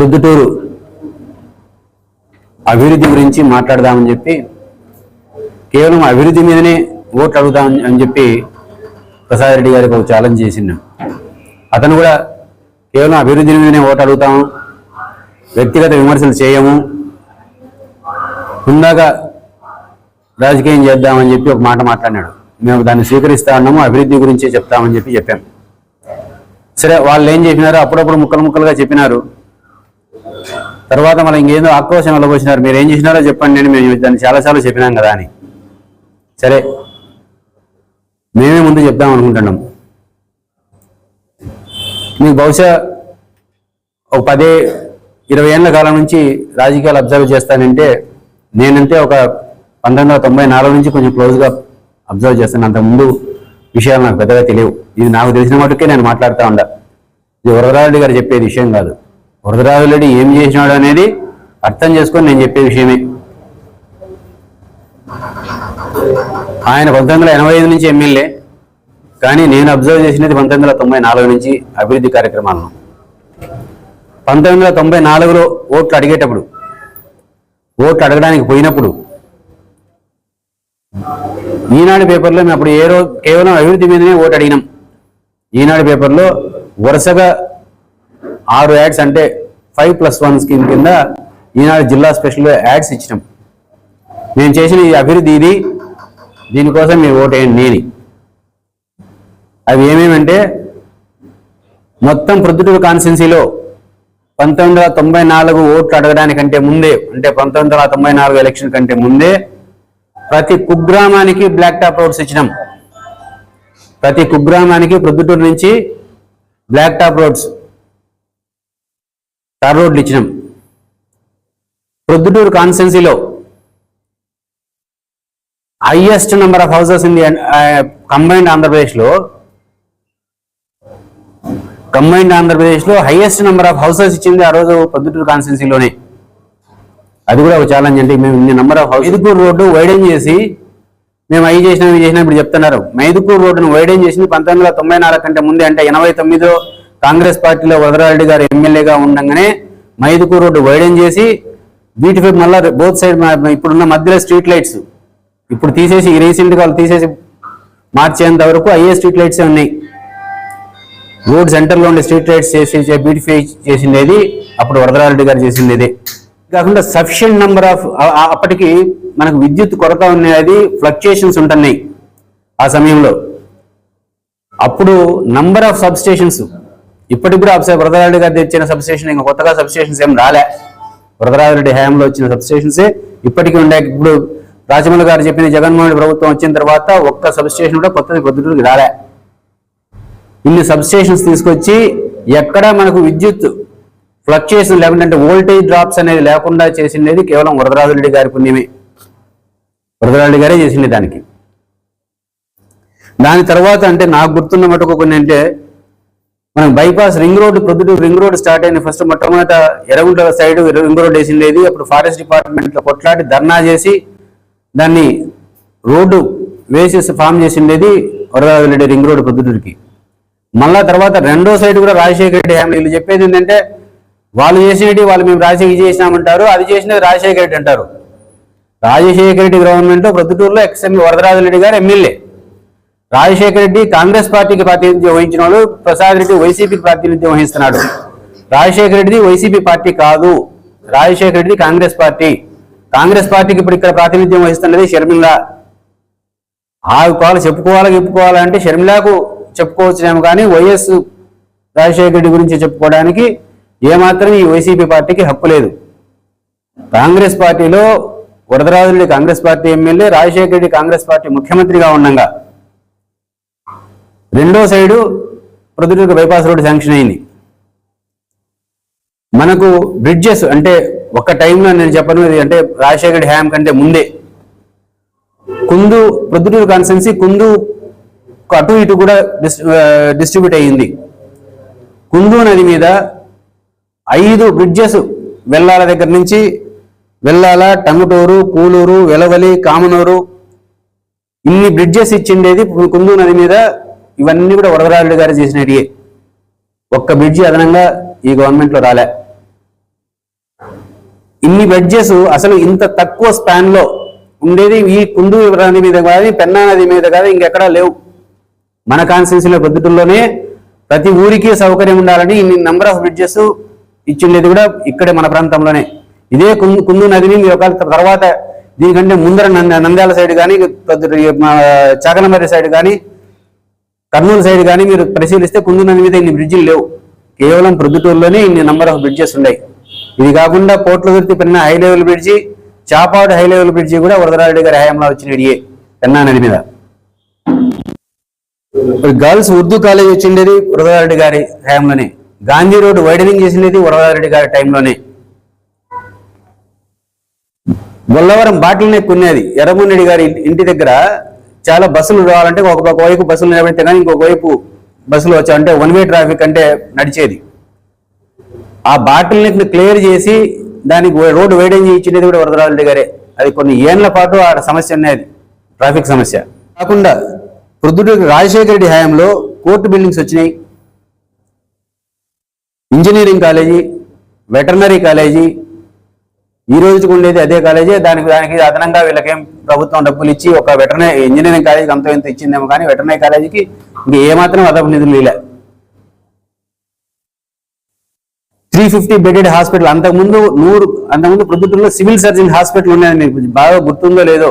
ప్రొద్దుటూరు అభివృద్ధి గురించి మాట్లాడదామని చెప్పి కేవలం అభివృద్ధి మీదనే ఓట్లు అడుగుదాం అని చెప్పి ప్రసాద్ రెడ్డి గారికి ఒక ఛాలెంజ్ చేసిండు. అతను కూడా కేవలం అభివృద్ధి మీదనే ఓటు అడుగుతాము వ్యక్తిగత విమర్శలు చేయము ఉందాక రాజకీయం చేద్దామని చెప్పి ఒక మాట మాట్లాడినాడు. మేము దాన్ని స్వీకరిస్తా ఉన్నాము అభివృద్ధి గురించే చెప్తామని చెప్పి చెప్పాం. సరే వాళ్ళు ఏం చెప్పినారు అప్పుడప్పుడు ముక్కలు ముక్కలుగా చెప్పినారు. తర్వాత మళ్ళీ ఇంకేందో ఆక్రోశం వెళ్ళబోసినారు మీరు ఏం చేసినారో చెప్పండి. నేను మేము దాన్ని చాలాసార్లు చెప్పినాం కదా అని. సరే. మేమే ముందు చెప్దాం అనుకుంటున్నాం. మీకు బహుశా ఒక పదే ఇరవై ఏళ్ళ కాలం నుంచి రాజకీయాలు అబ్జర్వ్ చేస్తానంటే నేనంటే ఒక పంతొమ్మిది వందల తొంభై నాలుగు నుంచి కొంచెం క్లోజ్గా అబ్జర్వ్ చేస్తాను. అంతకుముందు విషయాలు నాకు పెద్దగా తెలియవు. ఇది నాకు తెలిసిన మటుకే నేను మాట్లాడుతూ ఉండా. ఇది వరదరాజుడి గారు చెప్పేది విషయం కాదు. వరదరాజుడి ఏం చేసినాడు అనేది అర్థం చేసుకొని నేను చెప్పే విషయమే. ఆయన పంతొమ్మిది ఎనభై ఐదు నుంచి ఎమ్మెల్యే కానీ నేను అబ్జర్వ్ చేసినది పంతొమ్మిది వందల తొంభై నాలుగు నుంచి అభివృద్ధి కార్యక్రమాలను పంతొమ్మిది వందల తొంభై నాలుగులో ఓట్లు అడిగేటప్పుడు ఓట్లు అడగడానికి పోయినప్పుడు ఈనాడు పేపర్లో మేము అప్పుడు ఏ రోజు కేవలం అభివృద్ధి మీదనే ఓటు అడిగినాం. ఈనాడు పేపర్లో వరుసగా ఆరు యాడ్స్ అంటే ఫైవ్ ప్లస్ వన్ స్కీమ్ కింద ఈనాడు జిల్లా స్పెషల్ యాడ్స్ ఇచ్చినాం. నేను చేసిన ఈ అభివృద్ధి ఇది. దీనికోసం మీరు ఓటేయండి నేని. అవి ఏమేమంటే మొత్తం ప్రొద్దుటూరు కాన్స్టెన్సీలో పంతొమ్మిది వందల తొంభై నాలుగు ఓట్లు అడగడానికంటే ముందే అంటే పంతొమ్మిది వందల తొంభై నాలుగు ఎలక్షన్ కంటే ముందే ప్రతి కుగ్రామానికి బ్లాక్ టాప్ రోడ్స్ ఇచ్చినాం. ప్రతి కుగ్రామానికి ప్రొద్దుటూరు నుంచి బ్లాక్ టాప్ రోడ్స్ తార్ రోడ్లు ఇచ్చినాం. Proddatur కాన్స్టెన్సీలో highest number of houses in the combined ఆంధ్రప్రదేశ్లో కంబైన్డ్ ఆంధ్రప్రదేశ్లో హైయెస్ట్ నెంబర్ ఆఫ్ హౌసెస్ ఇచ్చింది ఆ రోజు పొద్దుటూరు కాన్స్టిట్యున్సీలోనే అది కూడా ఒక ఛాలెంజ్ అంటే మేము ఇన్ని number of house Mydukur road widen చేసి మేము అవి చేసినా ఇవి చేసినా ఇప్పుడు చెప్తున్నారు. మైదుకూరు రోడ్డును వైడెన్ చేసింది పంతొమ్మిది వందల తొంభై నాలుగు కంటే ముందే అంటే ఎనభై తొమ్మిదిలో కాంగ్రెస్ పార్టీలో వరదరారెడ్డి గారు ఎమ్మెల్యేగా ఉండగానే మైదుకూరు రోడ్డు వైడెన్ చేసి బ్యూటిఫుల్ మళ్ళా బోత్ సైడ్ ఇప్పుడున్న మధ్యలో స్ట్రీట్ లైట్స్. ఇప్పుడు తీసేసి రీసెంట్గా వాళ్ళు తీసేసి మార్చేంత వరకు అయ్యే స్ట్రీట్ లైట్స్ ఉన్నాయి. రోడ్ సెంటర్లో ఉండే స్ట్రీట్ లైట్స్ చేసి బ్యూటిఫై చేసిండేది అప్పుడు వరదరారెడ్డి గారు చేసిండేది. కాకుండా సఫిషియంట్ నెంబర్ ఆఫ్ అప్పటికి మనకు విద్యుత్ కొరత ఉన్నది ఫ్లక్చుయేషన్స్ ఉంటున్నాయి ఆ సమయంలో. అప్పుడు నంబర్ ఆఫ్ సబ్ స్టేషన్స్ ఇప్పటికి కూడా అప్సై వరదరారెడ్డి గారు తెచ్చిన సబ్స్టేషన్ ఇంకా కొత్తగా సబ్స్టేషన్స్ ఏం రాలే. వరదరారెడ్డి హయాంలో వచ్చిన సబ్స్టేషన్సే ఇప్పటికీ ఉండే ఇప్పుడు రాజమౌళి గారు చెప్పిన జగన్మోహన్ రెడ్డి ప్రభుత్వం వచ్చిన తర్వాత ఒక్క సబ్స్టేషన్ కూడా కొత్తది పొద్దుటూరుకి రాలే. ఇన్ని సబ్స్టేషన్స్ తీసుకొచ్చి ఎక్కడ మనకు విద్యుత్ ఫ్లక్చుయేషన్ లేకుండా అంటే వోల్టేజ్ డ్రాప్స్ అనేది లేకుండా చేసిండేది కేవలం వరదరాజురెడ్డి గారి పుణ్యమే. వరదరాజురెడ్డి గారే చేసిండే దానికి. దాని తర్వాత అంటే నాకు గుర్తున్న మటుకు కొన్ని అంటే మనం bypass ring road Proddatur ring road start అయిన ఫస్ట్ మొట్టమొదట ఎర్రగుంట సైడ్ రింగ్ రోడ్ వేసిండేది అప్పుడు ఫారెస్ట్ డిపార్ట్మెంట్లో కొట్లాడి ధర్నా చేసి దాన్ని రోడ్డు వేసి ఫామ్ చేసిండేది వరదారెడ్డి రింగ్ రోడ్ ప్రొద్దుటూరుకి. మళ్ళా తర్వాత రెండో సైడ్ కూడా రాజశేఖర రెడ్డి హ్యామ్ వీళ్ళు చెప్పేది ఏంటంటే వాళ్ళు చేసినట్టు వాళ్ళు మేము రాజశేఖర చేసినామంటారు అది చేసినది రాజశేఖర రెడ్డి అంటారు. రాజశేఖర రెడ్డి గవర్నమెంట్ ప్రొద్దుటూరులో ఎక్స్ఎంఈ వరదరాజరెడ్డి గారు ఎమ్మెల్యే. రాజశేఖర రెడ్డి కాంగ్రెస్ పార్టీకి ప్రాతినిధ్యం వహించిన వాళ్ళు ప్రసాద్ రెడ్డి వైసీపీకి ప్రాతినిధ్యం వహిస్తున్నాడు. రాజశేఖర రెడ్డిది వైసీపీ పార్టీ కాదు. Rajasekhara Reddy Congress party. Congress పార్టీకి ఇప్పుడు ఇక్కడ ప్రాతినిధ్యం వహిస్తున్నది షర్మిల. ఆడుకోవాలి చెప్పుకోవాలి చెప్పుకోవాలంటే షర్మిలకు చెప్పుకోవచ్చునేమో కానీ వైఎస్ రాజశేఖర రెడ్డి గురించి చెప్పుకోవడానికి ఏమాత్రం ఈ వైసీపీ పార్టీకి హక్కు లేదు. కాంగ్రెస్ పార్టీలో Varadarajureddy Congress party MLA Rajasekhara Reddy Congress party ముఖ్యమంత్రిగా ఉండగా రెండో side Proddatur bypass road sanction అయింది. మనకు బ్రిడ్జెస్ అంటే ఒక టైంలో నేను చెప్పను ఇది అంటే రాజశేఖర్ హ్యామ్ కంటే ముందే. కుందు ప్రొద్దుటూరు కాన్స్టెన్సీ కుందు అటు ఇటు కూడా డిస్ట్రిబ్యూట్ అయ్యింది. కుందు నది మీద ఐదు బ్రిడ్జెస్ వెల్లాల దగ్గర నుంచి వెల్లాల టంగుటూరు కూలూరు వెలవలి కామనూరు ఇన్ని బ్రిడ్జెస్ ఇచ్చిండేది కుందు నది మీద ఇవన్నీ కూడా వరదరాజుడు గారు చేసినవి ఒక్క బ్రిడ్జి అదనంగా ఈ గవర్నమెంట్లో రాలే. ఇన్ని బ్రిడ్జెస్ అసలు ఇంత తక్కువ స్పాన్లో ఉండేది ఈ కుందు నది మీద కానీ పెన్నా నది మీద కానీ ఇంకెక్కడా లేవు. మన కాన్స్టిట్యూన్సీలో పొద్దుటల్లోనే ప్రతి ఊరికి సౌకర్యం ఉండాలని ఇన్ని నెంబర్ ఆఫ్ బ్రిడ్జెస్ ఇచ్చిండేది కూడా ఇక్కడే మన ప్రాంతంలోనే. ఇదే కుందు కుందు నదిని మీరు ఒక తర్వాత దీనికంటే ముందర నంద నంద్యాల సైడ్ కానీ చాకనమర్రి సైడ్ కానీ కర్నూలు సైడ్ కానీ మీరు పరిశీలిస్తే కుందు నది మీద ఇన్ని బ్రిడ్జిలు లేవు. కేవలం ప్రొద్దుటూరులోనే ఇన్ని నెంబర్ ఆఫ్ బ్రిడ్జెస్ ఉన్నాయి. ఇది కాకుండా Potladurthi Penna high level bridge Chapadu high level bridge కూడా వరదరారెడ్డి గారి హయాంలో వచ్చిన ఇడియే పెన్నా నది మీద. గర్ల్స్ ఉర్దూ కాలేజ్ వచ్చిండేది వరదరారెడ్డి గారి హయాంలోనే. గాంధీ రోడ్ వైడనింగ్ చేసిండేది వరదరారెడ్డి గారి టైంలోనే గొల్లవరం బాటిల్ నెక్ ఉన్నది ఎర్రమూనెడ్డి గారి ఇంటి దగ్గర చాలా బస్సులు రావాలంటే ఒక వైపు బస్సులు నిలబెడితే కానీ ఇంకొక వైపు బస్సులు వచ్చా అంటే వన్ వే ట్రాఫిక్ అంటే నడిచేది. ఆ బాటిల్ నెక్ క్లియర్ చేసి దానికి రోడ్డు వేడేజ్ చేయించినది కూడా వరదరాజు గారే. అది కొన్ని ఏళ్ళ పాటు ఆ సమస్య అనేది ట్రాఫిక్ సమస్య. కాకుండా పృథ్వీ రాజశేఖర రెడ్డి హయాంలో కోర్టు బిల్డింగ్స్ వచ్చినాయి. ఇంజనీరింగ్ కాలేజీ వెటర్నరీ కాలేజీ ఈ రోజుకి ఉండేది అదే కాలేజీ. దానికి దానికి అదనంగా వీళ్ళకేం ప్రభుత్వం డబ్బులు ఇచ్చి ఒక వెటర్నరీ ఇంజనీరింగ్ కాలేజీకి అంత ఇంత ఇచ్చిందేమో కానీ వెటర్నరీ కాలేజీకి ఇంక ఏమాత్రం అదపు నిధులు ఇలా త్రీ ఫిఫ్టీ బెడెడ్ హాస్పిటల్ అంతకుముందు నూరు అంతకుముందు ప్రొద్దుటూరులో సివిల్ సర్జన్ హాస్పిటల్ ఉన్నాయని మీకు బాగా గుర్తుందో లేదో?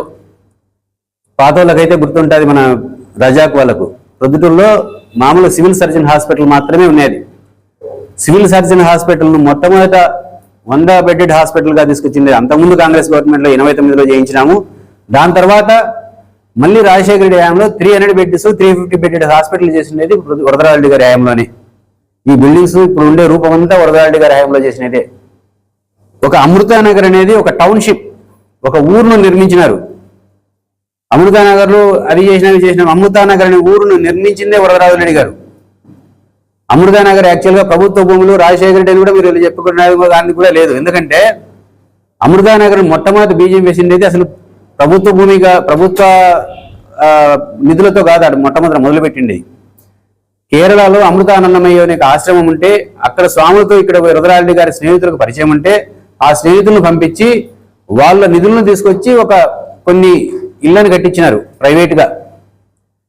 పాతోళ్ళకైతే గుర్తుంటుంది మన రజాక్ వాళ్ళకు. ప్రొద్దుటూరులో మామూలు సివిల్ సర్జన్ హాస్పిటల్ మాత్రమే ఉండేది. సివిల్ సర్జన్ హాస్పిటల్ను మొట్టమొదట వంద బెడెడ్ హాస్పిటల్గా తీసుకొచ్చింది. అంతకుముందు కాంగ్రెస్ గవర్నమెంట్లో ఎనభై తొమ్మిదిలో చేయించినాము. దాని తర్వాత మళ్ళీ రాజశేఖర రెడ్డి హయాంలో three hundred beds three fifty bedded hospital చేసినది వరదరారెడ్డి గారి హయాంలోనే. ఈ బిల్డింగ్స్ ఇప్పుడు ఉండే రూపం అంతా వరదరారెడ్డి గారి హయాంలో చేసినదే. ఒక అమృతానగర్ అనేది ఒక టౌన్షిప్ ఒక ఊరును నిర్మించినారు. అమృతానగర్లో అది చేసినవి చేసిన అమృతానగర్ అనే ఊరును నిర్మించిందే వరదరాజరెడ్డి గారు. అమృతా నగర్ యాక్చువల్గా ప్రభుత్వ భూములు రాజశేఖర రెడ్డి అని కూడా మీరు చెప్పుకున్నారు దానికి కూడా లేదు. ఎందుకంటే అమృతానగర్ మొట్టమొదటి బీజం వేసిండేది అసలు ప్రభుత్వ భూమిగా ప్రభుత్వ ఆ, నిధులతో కాదు అది మొట్టమొదటి మొదలుపెట్టింది. కేరళలో అమృతానందమయ్య అనే ఆశ్రమం ఉంటే అక్కడ స్వాములతో ఇక్కడ రుద్రారెడ్డి గారి స్నేహితులకు పరిచయం ఉంటే ఆ స్నేహితులను పంపించి వాళ్ళ నిధులను తీసుకొచ్చి ఒక కొన్ని ఇళ్ళను కట్టించినారు ప్రైవేట్గా.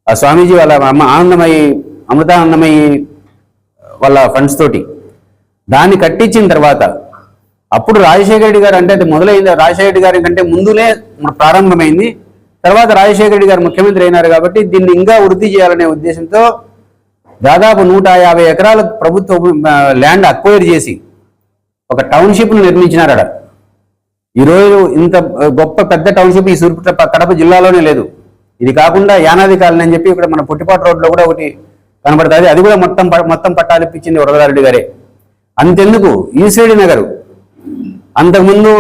ఆ స్వామీజీ వాళ్ళ అమ్మ ఆనందమయ్యి అమృతానందమయ్యి వాళ్ళ ఫండ్స్ తోటి. దాన్ని కట్టించిన తర్వాత అప్పుడు రాజశేఖర రెడ్డి గారు అంటే అది మొదలైంది. రాజశేఖర రెడ్డి గారి కంటే ముందునే ప్రారంభమైంది. తర్వాత రాజశేఖర రెడ్డి గారు ముఖ్యమంత్రి అయినారు కాబట్టి దీన్ని ఇంకా వృద్ధి చేయాలనే ఉద్దేశంతో దాదాపు నూట యాభై ఎకరాల ప్రభుత్వ ల్యాండ్ అక్వైర్ చేసి ఒక టౌన్షిప్ను నిర్మించినారు అక్కడ ఈరోజు ఇంత గొప్ప పెద్ద టౌన్షిప్ ఈ సూర్పు కడప జిల్లాలోనే లేదు. ఇది కాకుండా యానాది కాలనీ అని చెప్పి ఇక్కడ మన పుట్టిపాటు రోడ్లో కూడా ఒకటి కనబడుతుంది అది కూడా మొత్తం మొత్తం పట్టాలిప్పించింది వరదరారెడ్డి గారే. అంతెందుకు ఈశ్వరి నగరు. అంతకుముందు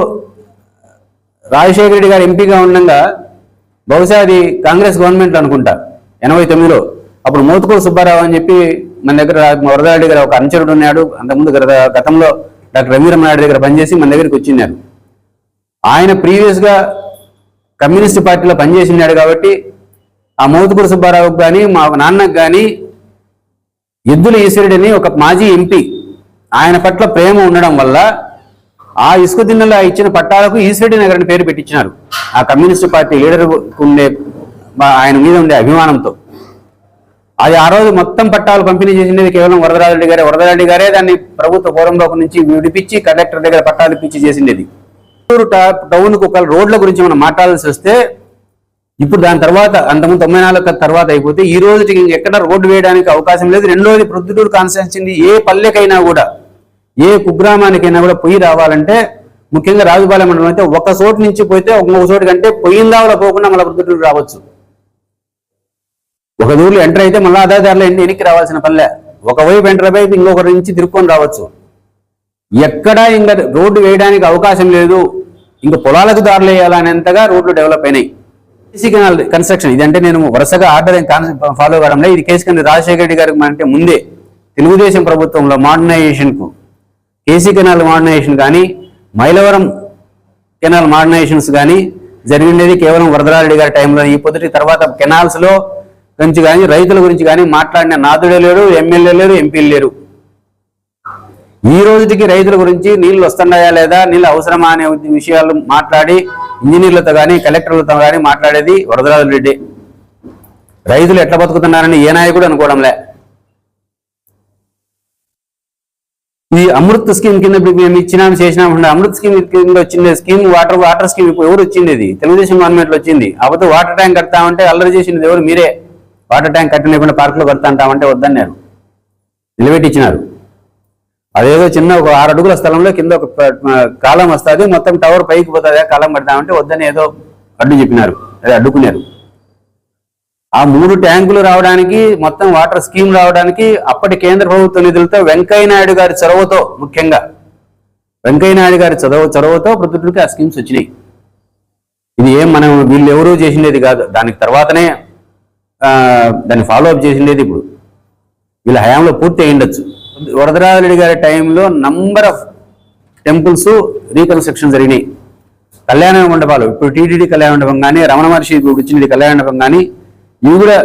రాజశేఖర రెడ్డి గారు ఎంపీగా ఉండగా బహుశా అది కాంగ్రెస్ గవర్నమెంట్ అనుకుంటా ఎనభై తొమ్మిదిలో. అప్పుడు మోతుకూరు సుబ్బారావు అని చెప్పి మన దగ్గర వరదారెడ్డి గారు ఒక అనుచరుడు ఉన్నాడు. అంతకుముందు గత- గతంలో డాక్టర్ రమీరమణారెడ్డి దగ్గర పనిచేసి మన దగ్గరికి వచ్చిన్నారు ఆయన ప్రీవియస్గా కమ్యూనిస్ట్ పార్టీలో పనిచేసినాడు కాబట్టి ఆ మోతుకూరు సుబ్బారావుకు కానీ మా నాన్నకు కానీ ఎద్దుల ఈశ్వరుడిని ఒక మాజీ ఎంపీ ఆయన పట్ల ప్రేమ ఉండడం వల్ల ఆ ఇసుక దిన్నెలో ఇచ్చిన పట్టాలకు ఈశ్వరుడి నగర్ అని పేరు పెట్టించినారు. ఆ కమ్యూనిస్ట్ పార్టీ లీడర్ ఉండే ఆయన మీద ఉండే అభిమానంతో. అది ఆ రోజు మొత్తం పట్టాలు పంపిణీ చేసింది కేవలం వరదరాజరెడ్డి గారే. వరదరారెడ్డి గారే దాన్ని ప్రభుత్వ గౌరవంలోకి నుంచి విడిపించి కలెక్టర్ దగ్గర పట్టాలు ఇప్పించి చేసిండేది. చిత్తూరు టౌన్కు ఒక రోడ్ల గురించి మనం మాట్లాడాల్సి వస్తే ఇప్పుడు దాని తర్వాత అంతకుముందు తొంభై నాలుగు తర్వాత అయిపోతే ఈ రోజుకి ఇంకెక్కడ రోడ్డు వేయడానికి అవకాశం లేదు. రెండోది ప్రొద్దుటూరు కాన్స్టిట్యున్సీ ఏ పల్లెకైనా కూడా ఏ కుగ్రామానికైనా కూడా పొయ్యి రావాలంటే ముఖ్యంగా రాజుపాలెం మండలం అయితే ఒక చోటు నుంచి పోతే ఒక చోటు కంటే పొయ్యిందావులో పోకుండా మళ్ళీ ప్రొద్దుటూరు రావచ్చు. ఒక ఊర్లో ఎంటర్ అయితే మళ్ళీ అదే దారిలో ఎన్ని ఎనికి రావాల్సిన పల్లె ఒకవైపు ఎంటర్ అయిపోయి ఇంకొకరి నుంచి తిరుక్కొని రావచ్చు. ఎక్కడా ఇంకా రోడ్డు వేయడానికి అవకాశం లేదు. ఇంకా పొలాలకు దారులు వేయాలనేంతగా రోడ్లు డెవలప్ అయినాయి. KC canal construction. ఇదంటే నేను వరుసగా ఆర్డర్ ఫాలో కావడంలో ఇది కేసీ కెనాల్ రాజశేఖర రెడ్డి గారికి అంటే ముందే తెలుగుదేశం ప్రభుత్వంలో మోడర్నైజేషన్కు కేసీ కెనాల్ మోడర్నైజేషన్ కానీ మైలవరం కెనాల్ మోడర్నైజేషన్స్ కానీ జరిగినది కేవలం వరదరారెడ్డి గారి టైంలో ఈ పొద్దుటి తర్వాత కెనాల్స్లో గురించి కానీ రైతుల గురించి కానీ మాట్లాడిన నాదుడే లేరు ఎమ్మెల్యే లేరు ఎంపీలు లేరు. ఈ రోజుకి రైతుల గురించి నీళ్ళు వస్తున్నాయా లేదా నీళ్ళు అవసరమా అనే విషయాలు మాట్లాడి ఇంజనీర్లతో కానీ కలెక్టర్లతో కానీ మాట్లాడేది వరదరాజు రెడ్డి. రైతులు ఎట్లా బతుకుతున్నారని ఏ నాయకుడు అనుకోవడంలే. ఈ అమృత్ స్కీమ్ కింద ఇప్పుడు మేము ఇచ్చినాం చేసినాం అమృత్ స్కీమ్ కింద వచ్చింది స్కీమ్ వాటర్ వాటర్ స్కీమ్ ఇప్పుడు ఎవరు వచ్చింది ఇది? తెలుగుదేశం గవర్నమెంట్ వచ్చింది. అప్పుడు వాటర్ ట్యాంక్ కడతామంటే అల్లరి చేసింది ఎవరు? మీరే. వాటర్ ట్యాంక్ కట్టలేకుండా పార్క్ కడతా అంటామంటే వద్దన్నారు. నిలబెట్టించినారు. అదేదో చిన్న ఒక ఆరు అడుగుల స్థలంలో కింద ఒక కాలం వస్తుంది మొత్తం టవర్ పైకి పోతుంది కాలం కడతామంటే వద్దని ఏదో అడ్డు చెప్పినారు అదే అడ్డుకున్నారు. ఆ మూడు ట్యాంకులు రావడానికి మొత్తం వాటర్ స్కీమ్ రావడానికి అప్పటి కేంద్ర ప్రభుత్వ నిధులతో వెంకయ్య నాయుడు గారి చొరవతో ముఖ్యంగా వెంకయ్య నాయుడు గారి చదవ చొరవతో ప్రతికి ఆ స్కీమ్స్ వచ్చినాయి. ఇది ఏం మనం వీళ్ళు ఎవరూ చేసిండేది కాదు. దానికి తర్వాతనే దాన్ని ఫాలో అప్ చేసిండేది ఇప్పుడు. వీళ్ళ హయాంలో పూర్తి అయ్యిండొచ్చు. వరదరాజరెడ్డి గారి టైంలో నంబర్ ఆఫ్ టెంపుల్స్ రీకన్స్ట్రక్షన్ జరిగినాయి. కళ్యాణ మండపాలు ఇప్పుడు టీటీడీ కళ్యాణ మండపం కానీ రమణ మహర్షి వచ్చినది కళ్యాణ మండపం కానీ ఇవి కూడా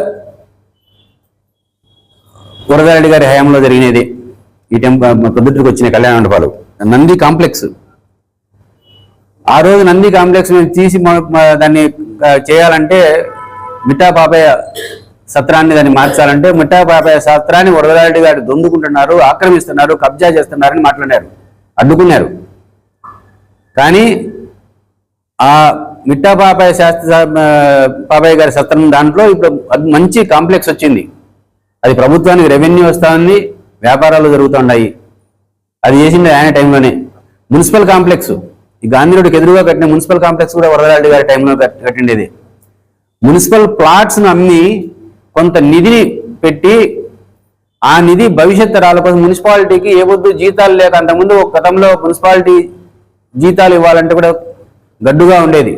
వరదారెడ్డి గారి హయాంలో జరిగినది. ఈ టెంపుల్ పొద్దుటికి వచ్చిన కళ్యాణ మండపాలు. నంది కాంప్లెక్స్. ఆ రోజు నంది కాంప్లెక్స్ మేము తీసి దాన్ని చేయాలంటే మిఠా పాపయ్య సత్రాన్ని దాన్ని మార్చాలంటే మిఠా పాపయ్య సత్రాన్ని వరదరారెడ్డి గారు దొందుకుంటున్నారు ఆక్రమిస్తున్నారు కబ్జా చేస్తున్నారని మాట్లాడారు అడ్డుకున్నారు. కానీ ఆ మిట్టా పాపయ్య శాస్త్రి పాపయ్య గారి సత్రం దాంట్లో ఇప్పుడు అది మంచి కాంప్లెక్స్ వచ్చింది. అది ప్రభుత్వానికి రెవెన్యూ వస్తా ఉంది వ్యాపారాలు జరుగుతున్నాయి అది చేసింది ఆయన టైంలోనే. Municipal complex. ఈ గాంధీ రోడ్డుకి ఎదురుగా కట్టిన మున్సిపల్ కాంప్లెక్స్ కూడా వరదరాడి గారి టైంలో కట్టిండేది. మున్సిపల్ ప్లాట్స్ను అమ్మి కొంత నిధిని పెట్టి ఆ నిధి భవిష్యత్ తరాల కోసం మున్సిపాలిటీకి ఏ వద్దు జీతాలు లేక అంతకుముందు ఒక గతంలో మున్సిపాలిటీ జీతాలు ఇవ్వాలంటే కూడా గడ్డుగా ఉండేది.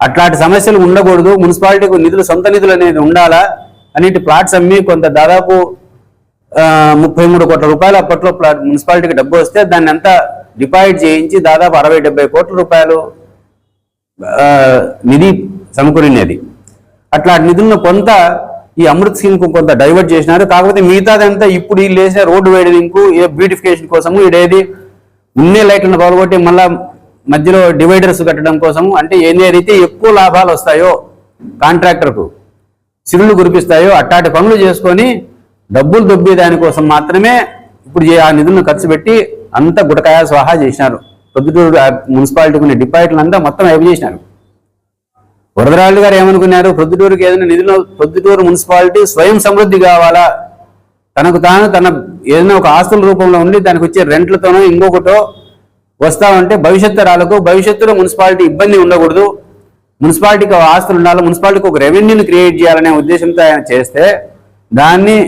అట్లాంటి సమస్యలు ఉండకూడదు. మున్సిపాలిటీకి నిధులు సొంత నిధులు అనేది ఉండాలా? అనేటి ప్లాట్స్ అమ్మి కొంత దాదాపు ముప్పై మూడు కోట్ల రూపాయలు అప్పట్లో ప్లాట్ మున్సిపాలిటీకి డబ్బు వస్తే దాన్ని అంతా డిపాజిట్ చేయించి దాదాపు అరవై డెబ్బై కోట్ల రూపాయలు నిధి సమకూరినది. అట్లా నిధులను కొంత ఈ అమృత్ స్కీమ్కు కొంత డైవర్ట్ చేసినారు. కాకపోతే మిగతాదంతా ఇప్పుడు వీళ్ళు వేసిన రోడ్డు వైడనింగ్ ఏ బ్యూటిఫికేషన్ కోసము ఇడేది ఉన్నే లైట్లను పగలగొట్టి మళ్ళా మధ్యలో డివైడర్స్ కట్టడం కోసము అంటే ఏదైతే ఎక్కువ లాభాలు వస్తాయో కాంట్రాక్టర్కు సిరులు కురిపిస్తాయో అట్టాటి పనులు చేసుకొని డబ్బులు దొబ్బే దానికోసం మాత్రమే ఇప్పుడు ఆ నిధులను ఖర్చు పెట్టి అంత గుటకాయ స్వాహా చేసినారు. పొద్దుటూరు మున్సిపాలిటీ మున్సిపాలిటీకి ఉన్న డిపాజిట్లు అంతా మొత్తం అయిపు చేసినారు. వరదరాళ్ళు గారు ఏమనుకున్నారు? ప్రొద్దుటూరుకి ఏదైనా నిధులు ప్రొద్దుటూరు మున్సిపాలిటీ స్వయం సమృద్ధి కావాలా? తనకు తాను తన ఏదైనా ఒక ఆస్తుల రూపంలో ఉండి దానికి వచ్చే రెంట్లతోనో ఇంకొకటో వస్తా ఉంటే భవిష్యత్తు రాలకు భవిష్యత్తులో మున్సిపాలిటీ ఇబ్బంది ఉండకూడదు. మున్సిపాలిటీకి ఆస్తులు ఉండాలి మున్సిపాలిటీకి ఒక రెవెన్యూని క్రియేట్ చేయాలనే ఉద్దేశంతో ఆయన చేస్తే దాన్ని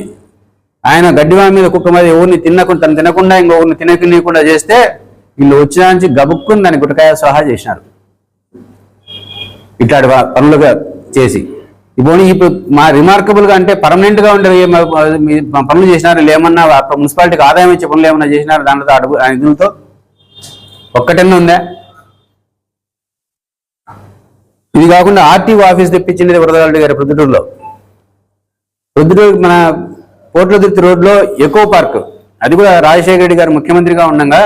ఆయన గడ్డివా మీద కుక్క మీద ఎవరిని తినకుండా తను తినకుండా ఇంకొకరిని తినకుండా చేస్తే వీళ్ళు వచ్చిన నుంచి గబుక్కుని దాన్ని గుటకాయ సహా చేసినారు. ఇట్లాంటి పనులుగా చేసి. ఇప్పుడు ఇప్పుడు మా రిమార్కబుల్గా అంటే పర్మనెంట్గా ఉండేది ఉండే పనులు చేసినారు లేమన్నా మున్సిపాలిటీకి ఆదాయం ఇచ్చే పనులు ఏమన్నా చేసినారు దాంట్లో అడుగు ఆ నిధులతో ఒక్కటన్నా ఉందా? ఇది కాకుండా ఆర్టీఓ ఆఫీస్ తెప్పించినది వరదరారెడ్డి గారి ప్రొద్దుటూరులో. ప్రొద్దుటూరు మన పోట్లదుర్తి రోడ్లో ఎకో పార్క్. అది కూడా రాజశేఖర రెడ్డి గారు ముఖ్యమంత్రిగా ఉండగా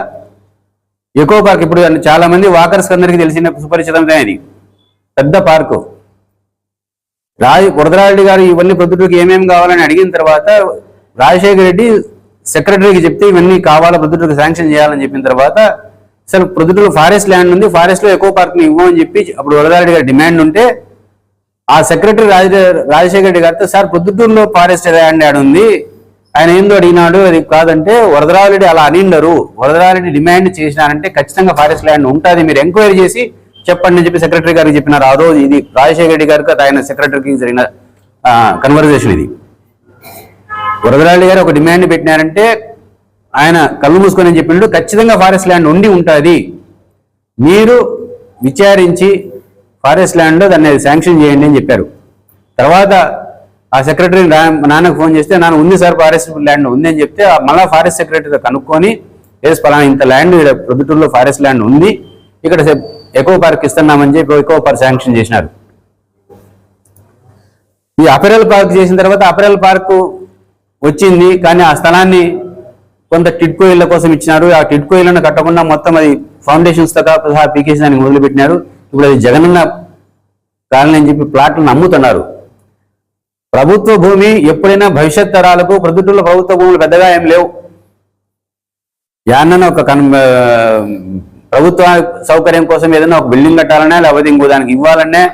ఎకో పార్క్. ఇప్పుడు చాలా మంది వాకర్స్ అందరికీ తెలిసిన సుపరిచితమే ఇది. పెద్ద పార్కు. రాజ వరదరారెడ్డి గారు ఇవన్నీ ప్రొద్దుటూరుకి ఏమేమి కావాలని అడిగిన తర్వాత రాజశేఖర రెడ్డి సెక్రటరీకి చెప్తే ఇవన్నీ కావాలా ప్రొద్దుటూరుకి శాంక్షన్ చేయాలని చెప్పిన తర్వాత అసలు ప్రొద్దుటూరు ఫారెస్ట్ ల్యాండ్ ఉంది ఫారెస్ట్లో ఎకో పార్క్ని ఇవ్వమని చెప్పి అప్పుడు వరదరారెడ్డి గారి డిమాండ్ ఉంటే ఆ సెక్రటరీ రాజ రాజశేఖర రెడ్డి గారితో సార్ పొద్దుటూరులో ఫారెస్ట్ ల్యాండ్ యాడ్ ఉంది. ఆయన ఏందో అడిగినాడు అది కాదంటే వరదరారెడ్డి అలా అనిండరు. వరదరారెడ్డి డిమాండ్ చేసినారంటే ఖచ్చితంగా ఫారెస్ట్ ల్యాండ్ ఉంటుంది. మీరు ఎంక్వైరీ చేసి చెప్పండి అని చెప్పి సెక్రటరీ గారికి చెప్పినారు. ఆ రోజు ఇది రాజశేఖర రెడ్డి గారికి ఆయన సెక్రటరీకి జరిగిన కన్వర్జేషన్ ఇది. వరదరారెడ్డి గారు ఒక డిమాండ్ పెట్టినారంటే ఆయన కళ్ళు మూసుకొని అని చెప్పిండు ఖచ్చితంగా ఫారెస్ట్ ల్యాండ్ ఉండి ఉంటుంది. మీరు విచారించి ఫారెస్ట్ ల్యాండ్లో దాన్ని శాంక్షన్ చేయండి అని చెప్పారు. తర్వాత ఆ సెక్రటరీ నాన్నకు ఫోన్ చేస్తే నాన్న ఉంది సార్ ఫారెస్ట్ ల్యాండ్ ఉంది అని చెప్తే మళ్ళీ ఫారెస్ట్ సెక్రటరీతో కనుక్కొని ఏస్ పలానా ఇంత ల్యాండ్ ఇక్కడ ప్రొద్దుటూరులో ఫారెస్ట్ ల్యాండ్ ఉంది. ఇక్కడ ఎకో పార్క్ ఇస్తున్నామని చెప్పి ఎకో పార్క్ శాంక్షన్ చేసినారు. ఈ అపెరల్ పార్క్ చేసిన తర్వాత అపెరల్ పార్క్ వచ్చింది కానీ ఆ స్థలాన్ని కొంత టిడ్కో ఇళ్ళ కోసం ఇచ్చినారు. ఆ టిడ్కో ఇళ్ళను కట్టకుండా మొత్తం అది ఫౌండేషన్స్తో సహా పీకేసి దానికి మొదలుపెట్టినారు. ఇప్పుడు అది జగనన్న కాలనీ అని చెప్పి ప్లాట్లను అమ్ముతున్నారు ప్రభుత్వ భూమి ఎప్పుడైనా భవిష్యత్ తరాలకు ప్రొద్దుటూరులో ప్రభుత్వ భూములు పెద్దగా ఏం లేవు. యాన్న ఒక కన్ ప్రభుత్వ సౌకర్యం కోసం ఏదైనా ఒక బిల్డింగ్ కట్టాలనే లేకపోతే ఇంకో దానికి ఇవ్వాలనే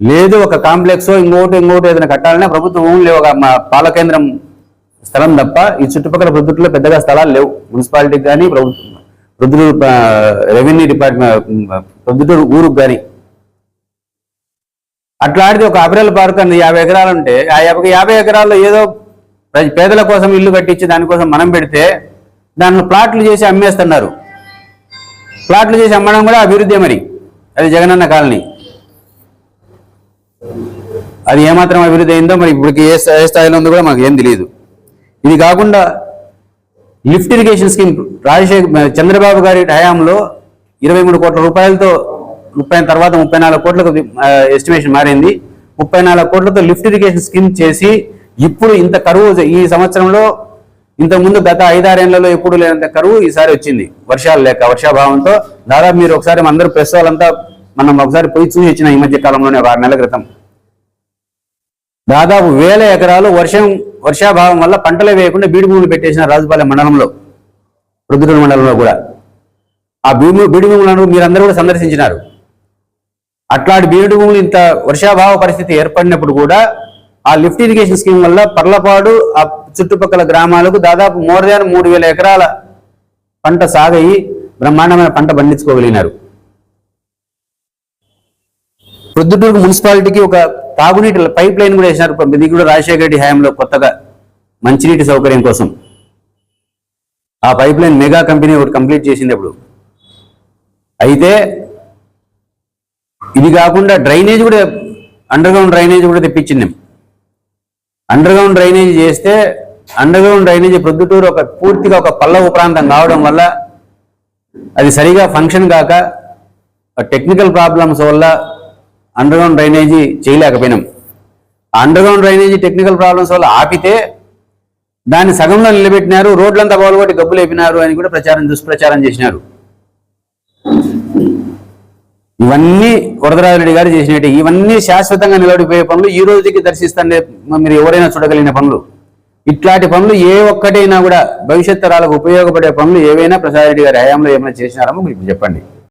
లేదు ఒక కాంప్లెక్స్ ఇంకోటి ఇంకోటి ఏదైనా కట్టాలనే ప్రభుత్వ ఓన్లీ ఒక పాలకేంద్రం పాల కేంద్రం స్థలం తప్ప ఈ చుట్టుపక్కల ప్రొద్దుట్లో పెద్దగా స్థలాలు లేవు. మున్సిపాలిటీకి కానీ ప్రభుత్వం ప్రొద్దుటూరు రెవెన్యూ డిపార్ట్మెంట్ ప్రొద్దుటూరు ఊరుకు కానీ అట్లాంటిది ఒక అబ్రెల్ పార్క్ అనేది యాభై ఎకరాలు ఉంటే ఆ యాభై యాభై ఎకరాల్లో ఏదో ప్రజ- పేదల కోసం ఇల్లు కట్టించి దానికోసం మనం పెడితే దాన్ని ప్లాట్లు చేసి అమ్మేస్తున్నారు. ప్లాట్లు చేసి అమ్మడం కూడా అభివృద్ధి మరి. అది జగనన్న కాలనీ. అది ఏమాత్రం అభివృద్ధి అయిందో మరి ఇప్పటికి ఏ ఏ స్థాయిలో ఉందో కూడా మాకు ఏం తెలియదు ఇది కాకుండా lift irrigation scheme Rajasekhar Chandrababu గారి హయాంలో ఇరవై మూడు కోట్ల రూపాయలతో ముప్పై తర్వాత ముప్పై నాలుగు కోట్లకు ఎస్టిమేషన్ మారింది. ముప్పై నాలుగు కోట్లతో లిఫ్ట్ ఇరిగేషన్ స్కీమ్ చేసి ఇప్పుడు ఇంత కరువు ఈ సంవత్సరంలో ఇంతకుముందు గత ఐదారేళ్ళలో ఎప్పుడు లేనంత కరువు ఈసారి వచ్చింది. వర్షాలు లేక వర్షాభావంతో దాదాపు మీరు ఒకసారి అందరూ ప్రెస్ వాళ్ళంతా మనం ఒకసారి పోయి చూసి వచ్చిన ఈ మధ్య కాలంలోనే ఒక ఆరు నెలల క్రితం. దాదాపు వేల ఎకరాలు వర్షం వర్షాభావం వల్ల పంటలే వేయకుండా బీడు భూములు పెట్టేసిన రాజుపాలెం మండలంలో రుద్రుడు మండలంలో కూడా. ఆ భూమి బీడు భూములను మీరందరూ కూడా సందర్శించినారు. అట్లాంటి బీడు భూములు ఇంత వర్షాభావ పరిస్థితి ఏర్పడినప్పుడు కూడా ఆ లిఫ్ట్ ఇరిగేషన్ స్కీమ్ వల్ల పర్లపాడు ఆ చుట్టుపక్కల గ్రామాలకు దాదాపు మోర్ దాన్ మూడు వేల ఎకరాల పంట సాగయి బ్రహ్మాండమైన పంట పండించుకోగలిగినారు. ప్రొద్దుటూరు మున్సిపాలిటీకి ఒక తాగునీటి పైప్ లైన్ కూడా వేసినారు. ఇది కూడా రాజశేఖర రెడ్డి హయాంలో కొత్తగా మంచినీటి సౌకర్యం కోసం. ఆ పైప్ లైన్ మెగా కంపెనీ ఒకటి కంప్లీట్ చేసింది అప్పుడు. అయితే ఇది కాకుండా డ్రైనేజ్ కూడా అండర్ గ్రౌండ్ డ్రైనేజ్ కూడా తెప్పించింది. అండర్ గ్రౌండ్ డ్రైనేజ్ చేస్తే అండర్ గ్రౌండ్ డ్రైనేజ్ ప్రొద్దుటూరు ఒక పూర్తిగా ఒక పల్లవ ప్రాంతం కావడం వల్ల అది సరిగా ఫంక్షన్ కాక టెక్నికల్ ప్రాబ్లమ్స్ వల్ల అండర్ గ్రౌండ్ డ్రైనేజీ చేయలేకపోయినాం. Underground drainage technical problems వల్ల ఆపితే దాన్ని సగంలో నిలబెట్టినారు రోడ్లంతా బాగుపట్టి గబ్బులు వేపినారు అని కూడా ప్రచారం దుష్ప్రచారం చేసినారు. ఇవన్నీ వరదరాజరెడ్డి గారు చేసినట్టు ఇవన్నీ శాశ్వతంగా నిలబడిపోయే పనులు ఈ రోజుకి దర్శిస్తానే మీరు ఎవరైనా చూడగలిగిన పనులు. ఇట్లాంటి పనులు ఏ ఒక్కటైనా కూడా భవిష్యత్ తరాలకు ఉపయోగపడే పనులు ఏవైనా ప్రసాద్ రెడ్డి గారి హయాంలో ఏమైనా చేసినారో మీకు చెప్పండి.